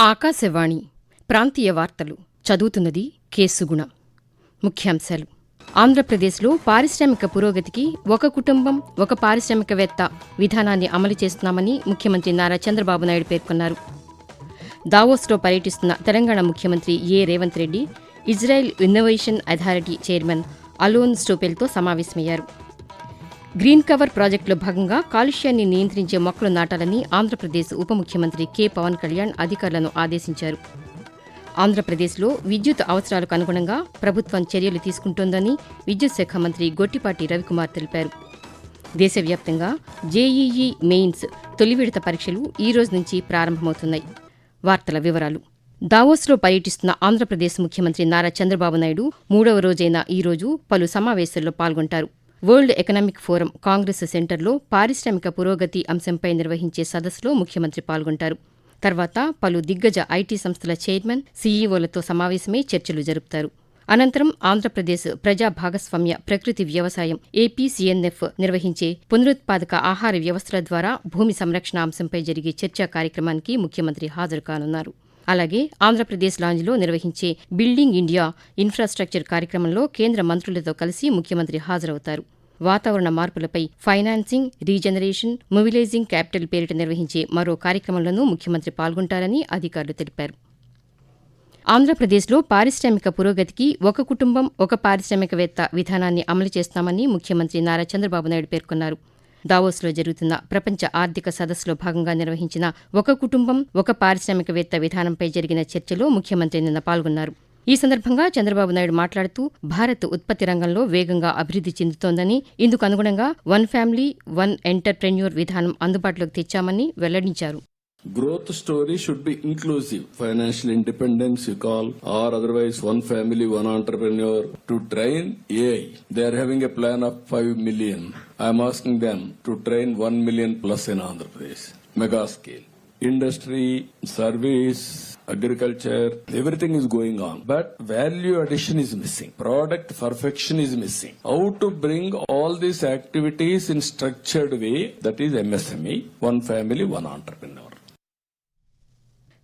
ఆకాశవాణి ప్రాంతీయ వార్తలు చదువుతున్నది కేసుగుణ. ముఖ్యాంశాలు. ఆంధ్రప్రదేశ్లో పారిశ్రామిక పురోగతికి ఒక కుటుంబం ఒక పారిశ్రామికవేత్త విధానాన్ని అమలు చేస్తున్నామని ముఖ్యమంత్రి నారా చంద్రబాబు నాయుడు పేర్కొన్నారు. దావోస్లో పర్యటిస్తున్న తెలంగాణ ముఖ్యమంత్రి A. Revanth Reddy Israel innovation authority chairman Alon స్టోపెల్తో సమావేశమయ్యారు. గ్రీన్ కవర్ ప్రాజెక్టులో భాగంగా కాలుష్యాన్ని నియంత్రించే మొక్కలు నాటాలని ఆంధ్రప్రదేశ్ ఉప ముఖ్యమంత్రి కె. పవన్ కళ్యాణ్ అధికారులను ఆదేశించారు. ఆంధ్రప్రదేశ్లో విద్యుత్ అవసరాలకు అనుగుణంగా ప్రభుత్వం చర్యలు తీసుకుంటోందని విద్యుత్ శాఖ మంత్రి గొట్టిపాటి రవికుమార్ తెలిపారు. దేశవ్యాప్తంగా జేఈఈ మెయిన్స్ తొలి విడత పరీక్షలు ఈ రోజు నుంచి ప్రారంభమవుతున్నాయి. వార్తల వివరాలు. దావోస్లో పర్యటిస్తున్న ఆంధ్రప్రదేశ్ ముఖ్యమంత్రి నారా చంద్రబాబు నాయుడు మూడవ రోజైన ఈ రోజు పలు సమావేశాల్లో పాల్గొంటారు. వరల్డ్ ఎకనామిక్ ఫోరం కాంగ్రెస్ సెంటర్లో పారిశ్రామిక పురోగతి అంశంపై నిర్వహించే సదస్సులో ముఖ్యమంత్రి పాల్గొంటారు. తర్వాత పలు దిగ్గజ ఐటీ సంస్థల చైర్మన్ సీఈఓలతో సమావేశమై చర్చలు జరుపుతారు. అనంతరం ఆంధ్రప్రదేశ్ ప్రజా భాగస్వామ్య ప్రకృతి వ్యవసాయం ఏపీసీఎన్ఎఫ్ నిర్వహించే పునరుత్పాదక ఆహార వ్యవస్థల ద్వారా భూమి సంరక్షణ అంశంపై జరిగే చర్చా కార్యక్రమానికి ముఖ్యమంత్రి హాజరు కానున్నారు. అలాగే ఆంధ్రప్రదేశ్ లాంజ్లో నిర్వహించే బిల్డింగ్ ఇండియా ఇన్ఫ్రాస్ట్రక్చర్ కార్యక్రమంలో కేంద్ర మంత్రులతో కలిసి ముఖ్యమంత్రి హాజరవుతారు. వాతావరణ మార్పులపై ఫైనాన్సింగ్ రీజనరేషన్ మొబిలైజింగ్ క్యాపిటల్ పేరిట నిర్వహించే మరో కార్యక్రమంలోనూ ముఖ్యమంత్రి పాల్గొంటారని అధికారులు తెలిపారు. ఆంధ్రప్రదేశ్లో పారిశ్రామిక పురోగతికి ఒక కుటుంబం ఒక పారిశ్రామికవేత్త విధానాన్ని అమలు చేస్తామని ముఖ్యమంత్రి నారా చంద్రబాబు నాయుడు పేర్కొన్నారు. దావోస్లో జరుగుతున్న ప్రపంచ ఆర్థిక సదస్సులో భాగంగా నిర్వహించిన ఒక కుటుంబం ఒక పారిశ్రామికవేత్త విధానంపై జరిగిన చర్చలో ముఖ్యమంత్రి నిన్న పాల్గొన్నారు. ఈ సందర్భంగా చంద్రబాబు నాయుడు మాట్లాడుతూ భారత్ ఉత్పత్తి రంగంలో వేగంగా అభివృద్ది చెందుతోందని ఇందుకు అనుగుణంగా వన్ ఫ్యామిలీ వన్ ఎంటర్ప్రెన్యూర్ విధానం అందుబాటులోకి తెచ్చామని వెల్లడించారు. Growth story should be inclusive. Financial independence, you call, or otherwise one family, one entrepreneur to train AI. They are having a plan of 5 million. I am asking them to train 1 million plus in Andhra Pradesh. Mega scale. Industry, service, agriculture, everything is going on. But value addition is missing. Product perfection is missing. How to bring all these activities in structured way, that is MSME, one family, one entrepreneur.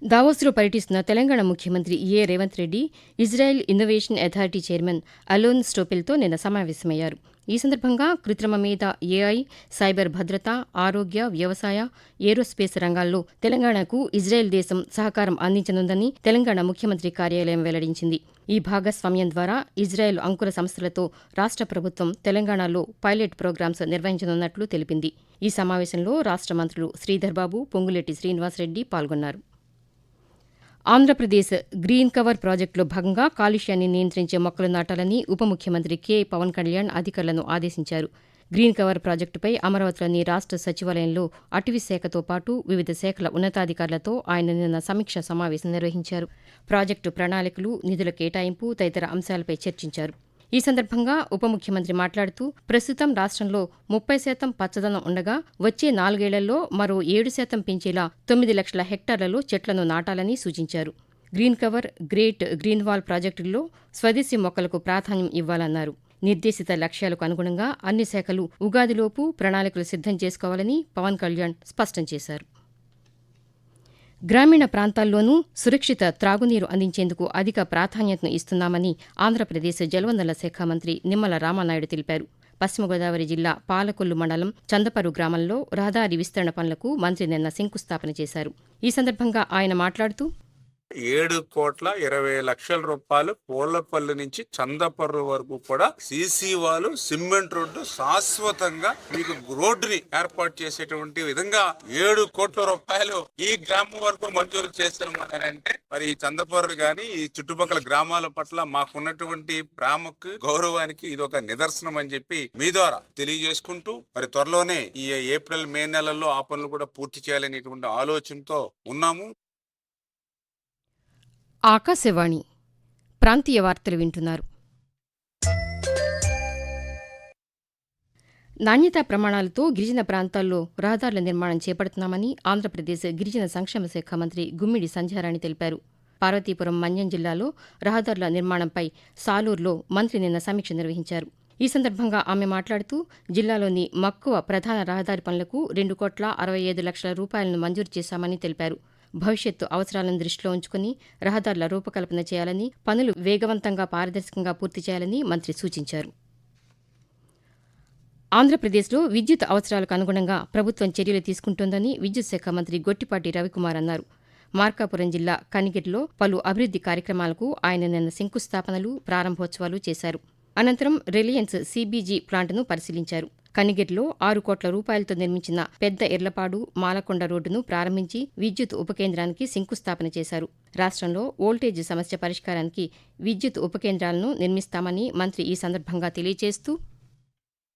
దావోస్లో పర్యటిస్తున్న తెలంగాణ ముఖ్యమంత్రి A. Revanth Reddy Israel innovation authority chairman Alon స్టోపెల్తో నిన్న సమావేశమయ్యారు. ఈ సందర్భంగా కృత్రిమ మీద AI cyber భద్రత ఆరోగ్య వ్యవసాయ ఏరోస్పేస్ రంగాల్లో తెలంగాణకు ఇజ్రాయెల్ దేశం సహకారం అందించనుందని తెలంగాణ ముఖ్యమంత్రి కార్యాలయం వెల్లడించింది. ఈ భాగస్వామ్యం ద్వారా ఇజ్రాయెల్ అంకుర సంస్థలతో రాష్ట్ర ప్రభుత్వం తెలంగాణలో పైలట్ ప్రోగ్రామ్స్ నిర్వహించనున్నట్లు తెలిపింది. ఈ సమావేశంలో రాష్ట్ర మంత్రులు శ్రీధర్బాబు పొంగులెట్టి శ్రీనివాసరెడ్డి పాల్గొన్నారు. ఆంధ్రప్రదేశ్ గ్రీన్ కవర్ ప్రాజెక్టులో భాగంగా కాలుష్యాన్ని నియంత్రించే మొక్కలు నాటాలని ఉప ముఖ్యమంత్రి కె. పవన్ కళ్యాణ్ అధికారులను ఆదేశించారు. గ్రీన్ కవర్ ప్రాజెక్టుపై అమరావతిలోని రాష్ట్ర సచివాలయంలో అటవీ శాఖతో పాటు వివిధ శాఖల ఉన్నతాధికారులతో ఆయన నిన్న సమీక్ష సమావేశం నిర్వహించారు. ప్రాజెక్టు ప్రణాళికలు నిధుల కేటాయింపు తదితర అంశాలపై చర్చించారు. ఈ సందర్భంగా ఉప ముఖ్యమంత్రి మాట్లాడుతూ ప్రస్తుతం రాష్ట్రంలో ముప్పై శాతం పచ్చదనం ఉండగా వచ్చే నాలుగేళ్ళలో మరో ఏడు శాతం పెంచేలా తొమ్మిది లక్షల హెక్టార్లలో చెట్లను నాటాలని సూచించారు. Green cover great green wall ప్రాజెక్టుల్లో స్వదేశీ మొక్కలకు ప్రాధాన్యం ఇవ్వాలన్నారు. నిర్దేశిత లక్ష్యాలకు అనుగుణంగా అన్ని శాఖలు ఉగాదిలోపు ప్రణాళికలు సిద్ధం చేసుకోవాలని పవన్ కళ్యాణ్ స్పష్టం చేశారు. గ్రామీణ ప్రాంతాల్లోనూ సురక్షిత త్రాగునీరు అందించేందుకు అధిక ప్రాధాన్యతను ఇస్తున్నామని ఆంధ్రప్రదేశ్ జలవనరుల శాఖ మంత్రి నిమ్మల రామానాయుడు తెలిపారు. పశ్చిమ గోదావరి జిల్లా పాలకొల్లు మండలం చందపరు గ్రామంలో రహదారి విస్తరణ పనులకు మంత్రి నిన్న శంకుస్థాపన చేశారు. ఈ సందర్భంగా ఆయన మాట్లాడుతూ ఏడు కోట్ల ఇరవై లక్షల రూపాయలు పూలపల్లి నుంచి చందపర్రు వరకు కూడా సీసీ వాళ్ళు సిమెంట్ రోడ్డు శాశ్వతంగా మీకు రోడ్డుని ఏర్పాటు చేసేటువంటి విధంగా ఏడు కోట్ల రూపాయలు ఈ గ్రామం వరకు మంజూరు చేశాము అంటే మరి ఈ చందపర్రు గాని ఈ చుట్టుపక్కల గ్రామాల పట్ల మాకున్నటువంటి ప్రేమకు గౌరవానికి ఇది ఒక నిదర్శనం అని చెప్పి మీ ద్వారా తెలియజేసుకుంటూ మరి త్వరలోనే ఈ ఏప్రిల్ మే నెలల్లో ఆ పనులు కూడా పూర్తి చేయాలనేటువంటి ఆలోచనతో ఉన్నాము. ఆకాశవాణి ప్రాంతీయ వార్తలు వింటున్నారు. నాణ్యతా ప్రమాణాలతో గిరిజన ప్రాంతాల్లో రహదారుల నిర్మాణం చేపడుతున్నామని ఆంధ్రప్రదేశ్ గిరిజన సంక్షేమ శాఖ మంత్రి గుమ్మిడి సంధ్యారాణి తెలిపారు. పార్వతీపురం మన్యం జిల్లాలో రహదారుల నిర్మాణంపై సాలూరులో మంత్రి నిన్న సమీక్ష నిర్వహించారు. ఈ సందర్భంగా ఆమె మాట్లాడుతూ జిల్లాలోని మక్కువ ప్రధాన రహదారి పనులకు రెండు కోట్ల అరవై ఐదు లక్షల రూపాయలను మంజూరు చేశామని తెలిపారు. భవిష్యత్తు అవసరాలను దృష్టిలో ఉంచుకుని రహదారుల రూపకల్పన చేయాలని పనులు వేగవంతంగా పారదర్శకంగా పూర్తి చేయాలని మంత్రి సూచించారు. ఆంధ్రప్రదేశ్లో విద్యుత్ అవసరాలకు అనుగుణంగా ప్రభుత్వం చర్యలు తీసుకుంటోందని విద్యుత్ శాఖ మంత్రి గొట్టిపాటి రవికుమార్ అన్నారు. మార్కాపురం జిల్లా కనిగిరిలో పలు అభివృద్ది కార్యక్రమాలకు ఆయన నిన్న శంకుస్థాపనలు ప్రారంభోత్సవాలు చేశారు. అనంతరం రిలయన్స్ సీబీజీ ప్లాంట్ను పరిశీలించారు. కనిగిరిలో ఆరు కోట్ల రూపాయలతో నిర్మించిన పెద్ద ఎర్లపాడు మాలకొండ రోడ్డును ప్రారంభించి విద్యుత్ ఉపకేంద్రానికి శంకుస్థాపన చేశారు. రాష్ట్రంలో వోల్టేజ్ సమస్య పరిష్కారానికి విద్యుత్ ఉపకేంద్రాలను నిర్మిస్తామని మంత్రి ఈ సందర్భంగా తెలియజేస్తూ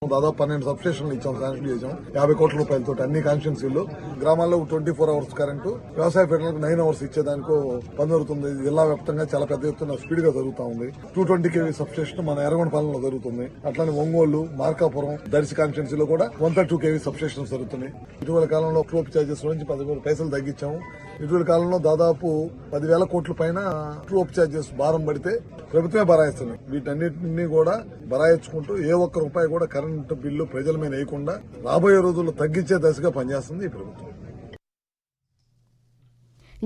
దాదాపు పన్నెండు సబ్స్టేషన్లు ఇచ్చాం శాంక్షన్ చేసాం. యాభై కోట్ల రూపాయలతో అన్ని కాన్స్టిట్యున్సీలు గ్రామాల్లో ట్వంటీ ఫోర్ అవర్స్ కరెంటు. వ్యవసాయ ఫెడరల్కి నైన్ అవర్స్ ఇచ్చేదానికో పని జరుగుతుంది జిల్లా వ్యాప్తంగా చాలా పెద్ద ఎత్తున స్పీడ్గా జరుగుతా ఉంది. టూ ట్వంటీ కేవీ సబ్స్టేషన్ మన ఎర్రగొండపాలెంలో జరుగుతుంది. అట్లానే ఒంగోలు మార్కాపురం దర్శి కాన్స్టిట్యున్సీలో కూడా one thirty two KV substation జరుగుతున్నాయి. ఇటీవల కాలంలో ట్రూప్ ఛార్జెస్ నుంచి పదమూడు పైసలు తగ్గించాము. ఇటీవల కాలంలో దాదాపు పదివేల కోట్ల పైన ట్రూప్ ఛార్జెస్ భారం పడితే ప్రభుత్వమే బరాయిస్తుంది. వీటన్నిటిని కూడా బరాయించుకుంటూ ఏ ఒక్క రూపాయి కూడా కరెంటు బిల్లు ప్రజల మీద వేయకుండా రాబోయే రోజుల్లో తగ్గించే దశగా పనిచేస్తుంది ఈ ప్రభుత్వం.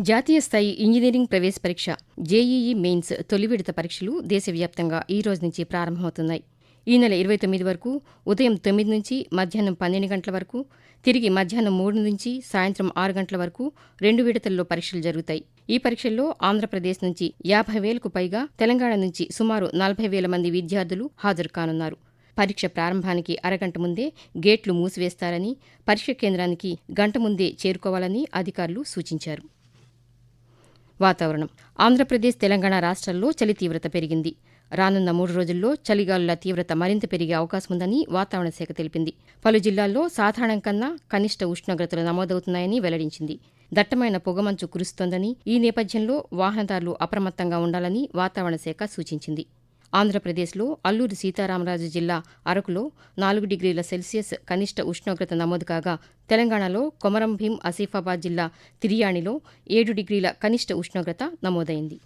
జాతీయ స్థాయి ఇంజనీరింగ్ ప్రవేశ పరీక్ష జేఈఈ మెయిన్స్ తొలి విడత పరీక్షలు దేశవ్యాప్తంగా ఈ రోజు నుంచి ప్రారంభమవుతున్నాయి. ఈ నెల ఇరవై తొమ్మిది వరకు ఉదయం తొమ్మిది నుంచి మధ్యాహ్నం పన్నెండు గంటల వరకు తిరిగి మధ్యాహ్నం మూడు నుంచి సాయంత్రం ఆరు గంటల వరకు రెండు విడతల్లో పరీక్షలు జరుగుతాయి. ఈ పరీక్షల్లో ఆంధ్రప్రదేశ్ నుంచి యాభై వేలకు పైగా తెలంగాణ నుంచి సుమారు నలభై వేల మంది విద్యార్థులు హాజరు కానున్నారు. పరీక్ష ప్రారంభానికి అరగంట ముందే గేట్లు మూసివేస్తారని పరీక్ష కేంద్రానికి గంట ముందే చేరుకోవాలని అధికారులు సూచించారు. వాతావరణం. ఆంధ్రప్రదేశ్ తెలంగాణ రాష్ట్రాల్లో చలి తీవ్రత పెరిగింది. రానున్న మూడు రోజుల్లో చలిగాలుల తీవ్రత మరింత పెరిగే అవకాశం ఉందని వాతావరణ శాఖ తెలిపింది. పలు జిల్లాల్లో సాధారణం కన్నా కనిష్ట ఉష్ణోగ్రతలు నమోదవుతున్నాయని వెల్లడించింది. దట్టమైన పొగమంచు కురుస్తోందని ఈ నేపథ్యంలో వాహనదారులు అప్రమత్తంగా ఉండాలని వాతావరణ శాఖ సూచించింది. ఆంధ్రప్రదేశ్లో అల్లూరి సీతారామరాజు జిల్లా అరకులో నాలుగు డిగ్రీల సెల్సియస్ కనిష్ట ఉష్ణోగ్రత నమోదు కాగా తెలంగాణలో కొమరం భీం ఆసిఫాబాద్ జిల్లా తిరియాణిలో ఏడు డిగ్రీల కనిష్ట ఉష్ణోగ్రత నమోదైంది.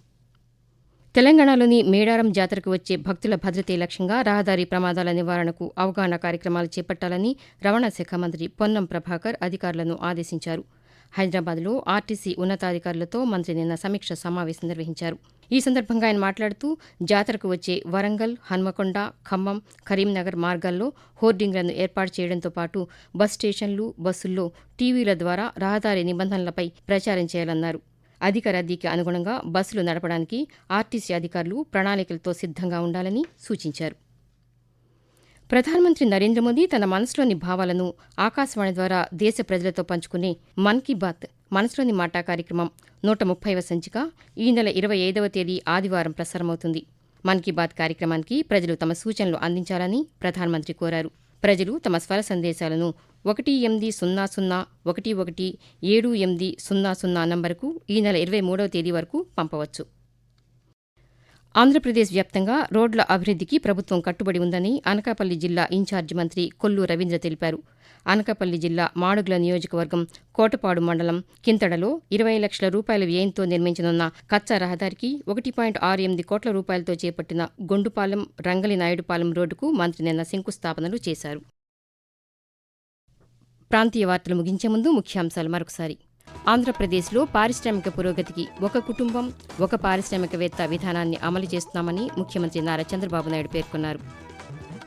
తెలంగాణలోని మేడారం జాతరకు వచ్చే భక్తుల భద్రతే లక్ష్యంగా రహదారి ప్రమాదాల నివారణకు అవగాహన కార్యక్రమాలు చేపట్టాలని రవాణా శాఖ మంత్రి పొన్నం ప్రభాకర్ అధికారులను ఆదేశించారు. హైదరాబాద్లో ఆర్టీసీ ఉన్నతాధికారులతో మంత్రి నిన్న సమీక్ష సమావేశం నిర్వహించారు. ఈ సందర్భంగా ఆయన మాట్లాడుతూ జాతరకు వచ్చే వరంగల్ హన్మకొండ ఖమ్మం కరీంనగర్ మార్గాల్లో హోర్డింగ్లను ఏర్పాటు చేయడంతో పాటు బస్ స్టేషన్లు బస్సుల్లో టీవీల ద్వారా రహదారి నిబంధనలపై ప్రచారం చేయాలన్నారు. అధిక రద్దీకి అనుగుణంగా బస్సులు నడపడానికి ఆర్టీసీ అధికారులు ప్రణాళికలతో సిద్ధంగా ఉండాలని సూచించారు. ప్రధానమంత్రి నరేంద్ర మోదీ తన మనసులోని భావాలను ఆకాశవాణి ద్వారా దేశ ప్రజలతో పంచుకునే మన్ కీ బాత్ మనసులోని మాట కార్యక్రమం నూట ముప్పైవ సంచిక. ఈ నెల ఇరవై ఐదవ తేదీ ఆదివారం ప్రసారమవుతుంది. మన్ కీ బాత్ కార్యక్రమానికి ప్రజలు తమ సూచనలు అందించాలని ప్రధానమంత్రి కోరారు. ప్రజలు తమ స్వర సందేశాలను ఒకటి ఎనిమిది సున్నా సున్నా ఒకటి ఒకటి ఏడు ఎనిమిది సున్నా సున్నా నంబరుకు ఈ నెల ఇరవై మూడవ తేదీ వరకు పంపవచ్చు. ఆంధ్రప్రదేశ్ వ్యాప్తంగా రోడ్ల అభివృద్ధికి ప్రభుత్వం కట్టుబడి ఉందని అనకాపల్లి జిల్లా ఇన్ఛార్జి మంత్రి కొల్లు రవీంద్ర తెలిపారు. అనకాపల్లి జిల్లా మాడుగుల నియోజకవర్గం కోటపాడు మండలం కింతడలో ఇరవై లక్షల రూపాయల వ్యయంతో నిర్మించనున్న కచ్చా రహదారికి ఒకటి పాయింట్ ఆరు ఎనిమిది కోట్ల రూపాయలతో చేపట్టిన గొండుపాలెం రంగలి నాయుడుపాలెం రోడ్డుకు మంత్రి నిన్న శంకుస్థాపనలు చేశారు. ప్రాంతీయ వార్తలు ముగించే ముందు ముఖ్యాంశాలు మరొకసారి. ఆంధ్రప్రదేశ్లో పారిశ్రామిక పురోగతికి ఒక కుటుంబం ఒక పారిశ్రామికవేత్త విధానాన్ని అమలు చేస్తున్నామని ముఖ్యమంత్రి నారా చంద్రబాబు నాయుడు పేర్కొన్నారు.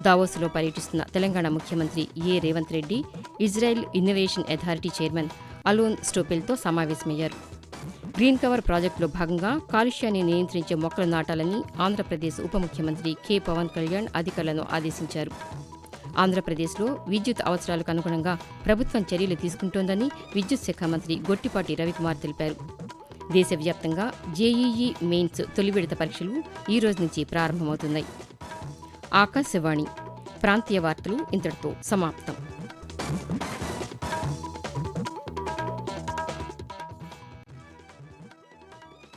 దావోస్లో పర్యటిస్తున్న తెలంగాణ ముఖ్యమంత్రి A. Revanth Reddy Israel innovation authority chairman Alon స్టోపెల్తో సమావేశమయ్యారు. గ్రీన్ కవర్ ప్రాజెక్టులో భాగంగా కాలుష్యాన్ని నియంత్రించే మొక్కలు నాటాలని ఆంధ్రప్రదేశ్ ఉప ముఖ్యమంత్రి కె. పవన్ కళ్యాణ్ అధికారులను ఆదేశించారు. ఆంధ్రప్రదేశ్లో విద్యుత్ అవసరాలకు అనుగుణంగా ప్రభుత్వం చర్యలు తీసుకుంటోందని విద్యుత్ శాఖ మంత్రి గొట్టిపాటి రవికుమార్ తెలిపారు. దేశవ్యాప్తంగా జేఈఈ మెయిన్స్ తొలి విడత పరీక్షలు ఈ రోజు నుంచి ప్రారంభమవుతున్నాయి. ఆకాశవాణి ప్రాంతీయ వార్తలు ఇంతటితో సమాప్తం.